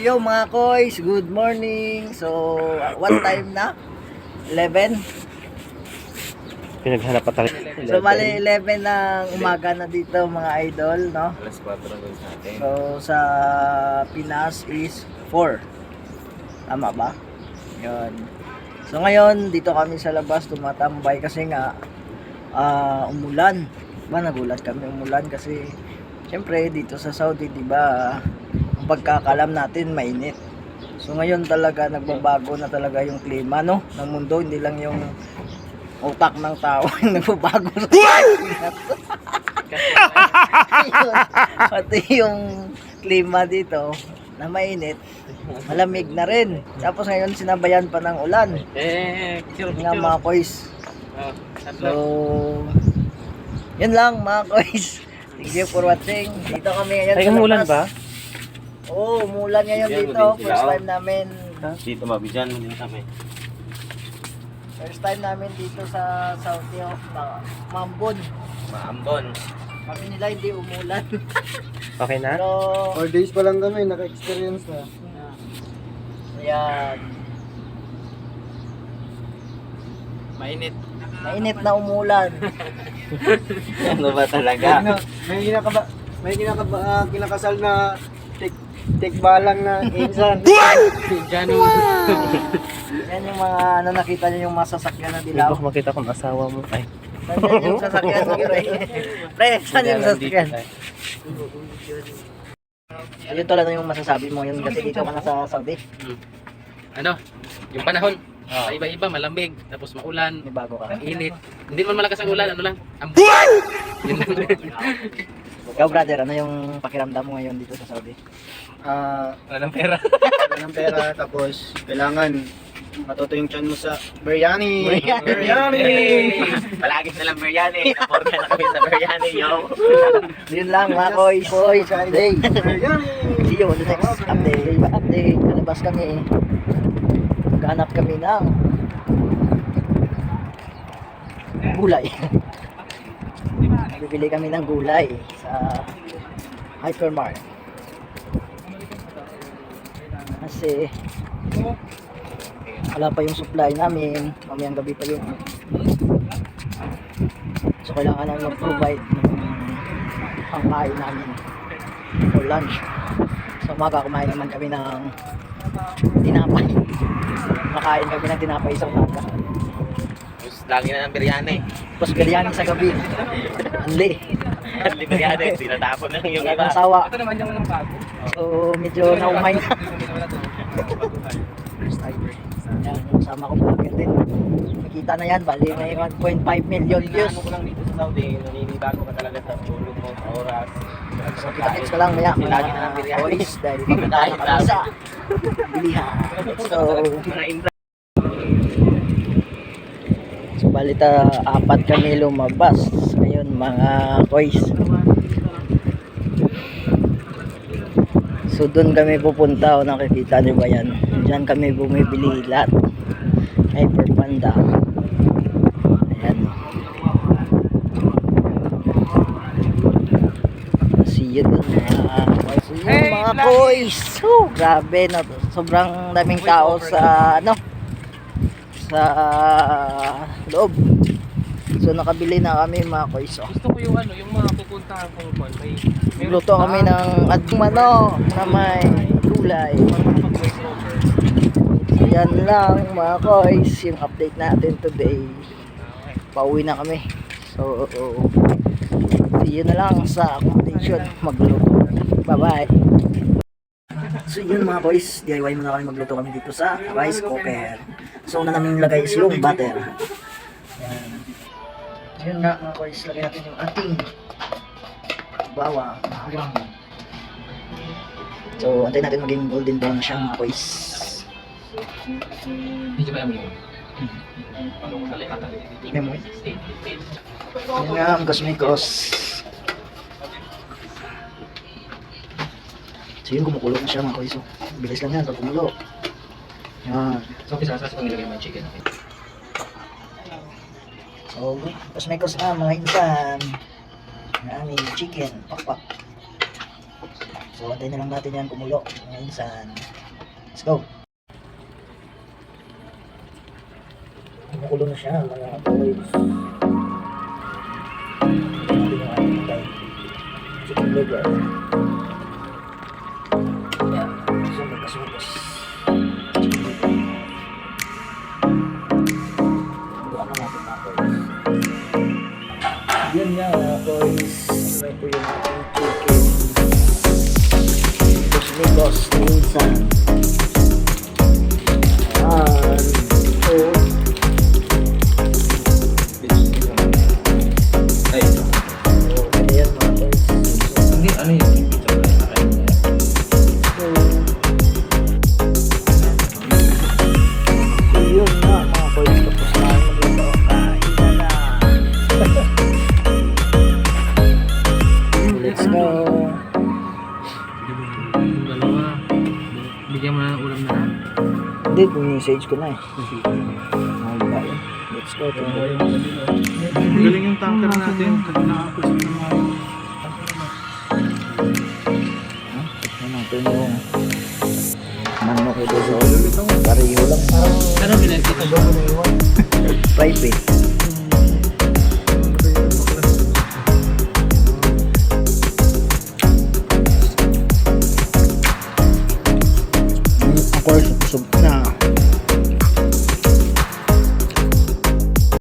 Yo mga koys, good morning. So, what time na? 11? Pinaghanap pa talaga. So, bali 11 ng umaga na dito mga idol, no? Alas 4 na doon sa atin. So, sa Pinas is 4. Tama ba? Yun. So, ngayon, dito kami sa labas tumatambay kasi nga ah, umulan. Ba, nagulat kami umulan kasi syempre dito sa Saudi, di ba, ang pagkakalam natin mainit. So, ngayon talaga nagbabago na talaga yung klima, no? Ng mundo, hindi lang yung utak ng tao yung nagbabago sa. Pati yung klima dito na mainit, malamig na rin. Tapos ngayon sinabayan pa ng ulan. Eh, Nga mga koys. Oh, So, yun lang mga koys. Thank you for watching. Dito kami ngayon Ay, sa umulan labas. ba? Oo, umulan ngayon Yan, dito. din sila, First oh. time namin Dito mabidyan mo din kami. First time namin dito sa Saudi of Mambon. Maambon. Kami nila hindi umulan. Okay na? Pero, 4 days pa lang kami, naka-experience na. ayan. Mainit. Mainit na umulan. ano ba May, talaga? gina- may ginakaba, may ginakaba, ah, kinakasal na tikbalang na insan. Diyan Yan yung mga ano nakita niyo yung masasakyan na Hindi dilaw. ko makita kung asawa mo. Ay. Saan yung sasakyan mo, pre? Pre, saan yung sasakyan? Ayun to lang yung masasabi mo yun kasi dito ka na sa Saudi. ano, yung panahon, iba-iba, malamig, tapos maulan, May bago ka. init. Hindi naman malakas ang ulan, ano lang, ang Yun lang. Ikaw brother, ano yung pakiramdam mo ngayon dito sa Saudi? Ah, Wala ng pera. wala ng pera, tapos kailangan matuto yung chan mo sa biryani. Biryani! Palagi na lang biryani. Naporka na kami sa biryani, yo. Yun lang mga koys. Koys, update. Biryani! See you on the next update. Update. Kalabas kami. Maghanap kami ng gulay. Bibili kami ng gulay sa hypermart. Kasi wala pa yung supply namin. Mamayang gabi pa yun. So kailangan namin mag-provide ng pangkain namin for lunch. So umaga kumain naman kami ng tinapay. Nakain kami ng tinapay sa umaga. Tapos lagi na ng biryani. Tapos biryani sa gabi. Anli. Hindi biryani, tinatapon na yung Yung iba. Ito naman yung bago. So medyo naumay na. Yan, yung kasama ko vlogger din. Nakita na yan, bali may 1.5 million views. Ano ko lang dito sa Saudi, naninibago ka talaga sa tulog mo, sa oras. So kita-kits ka lang maya. Lagi na ng biryani. Boys, dahil pagkakain na kami sa bilihan. So, Mga intra. So, balita, apat kami lumabas. Ngayon, mga boys. So, doon kami pupunta. O, nakikita niyo ba yan? Diyan kami bumibili lahat. Hyper Panda. Ayan. See you doon mga boys. So, yun, mga boys. So, grabe. No? Sobrang daming tao sa, ano, sa loob. So nakabili na kami mga koys. Oh. Gusto ko yung ano, yung mga pupuntahan kong kwan. May, may Luto kami ng admano na may gulay. So yan lang mga koys, yung update natin today. Pauwi na kami. So, see you na lang sa accommodation magluto. Bye-bye. So yun mga boys, DIY muna kami magluto kami dito sa rice cooker. So una namin lagay is yung butter. Yan. Yun nga mga boys, lagay natin yung ating bawang. So antayin natin maging golden brown na siya mga boys. Hindi ba yung mo. Yun nga ang kosmikos. So yun kumukulo na siya mga boys. Bilis lang yan pag kumulo. Yan. So, pisasas ko nilagay mo yung chicken. So, kosmikos na mga insan. Ang aming chicken, pakpak. So, So, antayin na lang natin yan kumulo. Mga insan. Let's go. Kumukulo na siya, mga boys. Chicken liver. Yan. Sunog na sunog. Yun nga mga boys. Ito yung ating chicken. Los Migos minsan. Bigyan mo na ng ulam na lang. Hindi, message ko na eh. Ba? Let's go. Galing yung tanker natin. Nakapos na mga Tignan natin yung manok ito. So, pariho lang. Ano binagkita ko?